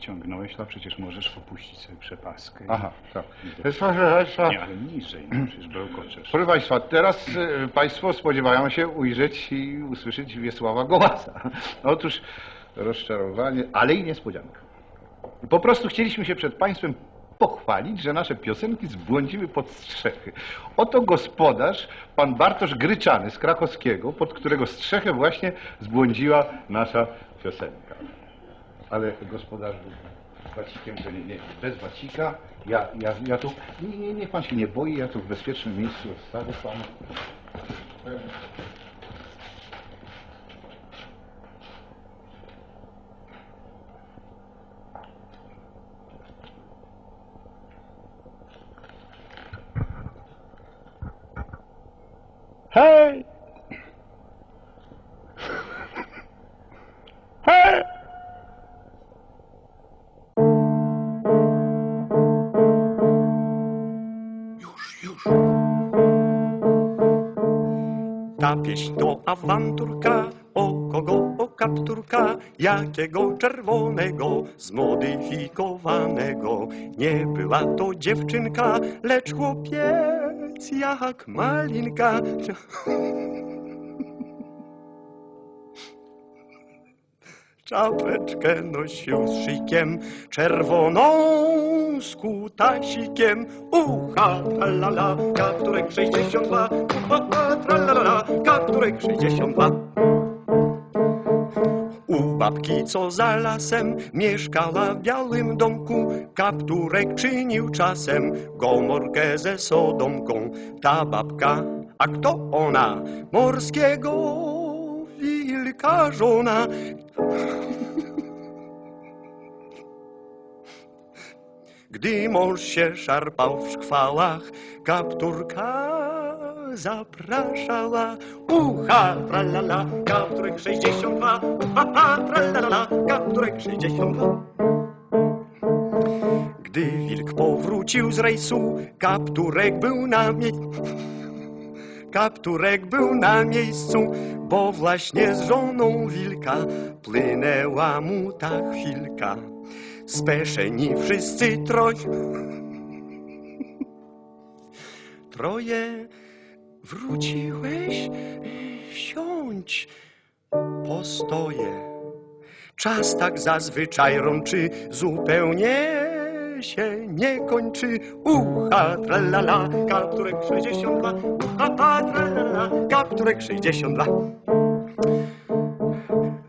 wyciągnąłeś, to przecież możesz opuścić sobie przepaskę. i- Aha, tak. Proszę Państwa, Nie, ale niżej, no, przecież bełkoczesz. proszę Państwa, teraz e, Państwo spodziewają się ujrzeć i usłyszeć Wiesława Gołasa. Otóż rozczarowanie, ale i niespodzianka. Po prostu chcieliśmy się przed Państwem pochwalić, że nasze piosenki zbłądziły pod strzechy. Oto gospodarz, pan Bartosz Gryczany z Krakowskiego, pod którego strzechę właśnie zbłądziła nasza piosenka. Ale gospodarz był z wacikiem, że nie, nie, bez wacika. Ja, ja, ja tu, nie, nie, niech pan się nie boi, ja tu w bezpiecznym miejscu odstawię panu. Hej! Ta pieśń to awanturka, o kogo, o kapturka, jakiego czerwonego, zmodyfikowanego. Nie była to dziewczynka, lecz chłopiec jak malinka. Czapeczkę nosił z szykiem, czerwoną z kutasikiem. Ucha, tralala, kapturek 62, ucha, tralala, kapturek 62. U babki, co za lasem mieszkała w białym domku, kapturek czynił czasem gomorkę ze sodomką. Ta babka, a kto ona? Morskiego wilka żona. Gdy mąż się szarpał w szkwałach, kapturka zapraszała. Ucha, tralala, kapturek 62, ucha, ha, tralala, kapturek 62. Gdy wilk powrócił z rejsu, kapturek był na miejscu. Kapturek był na miejscu, bo właśnie z żoną wilka płynęła mu ta chwilka. Speszeni wszyscy troj. Troje, wróciłeś? Siądź, postoję. Czas tak zazwyczaj rączy, zupełnie się nie kończy. Ucha, tralala, kapturek 62, ucha, ha, tralala, kapturek 62.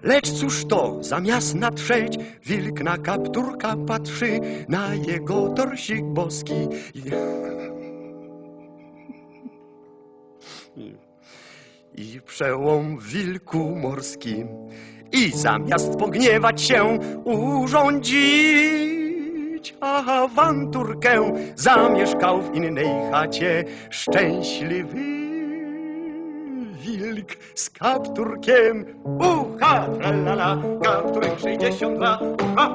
Lecz cóż to, zamiast natrzeć, wilk na kapturka patrzy, na jego torsik boski. I, i przełom wilku morskim. I zamiast pogniewać się, urządzić awanturkę, zamieszkał w innej chacie szczęśliwy wilk z kapturkiem. Ucha, tralala, kapturek 62, ucha,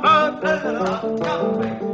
ha, tralala, kapturek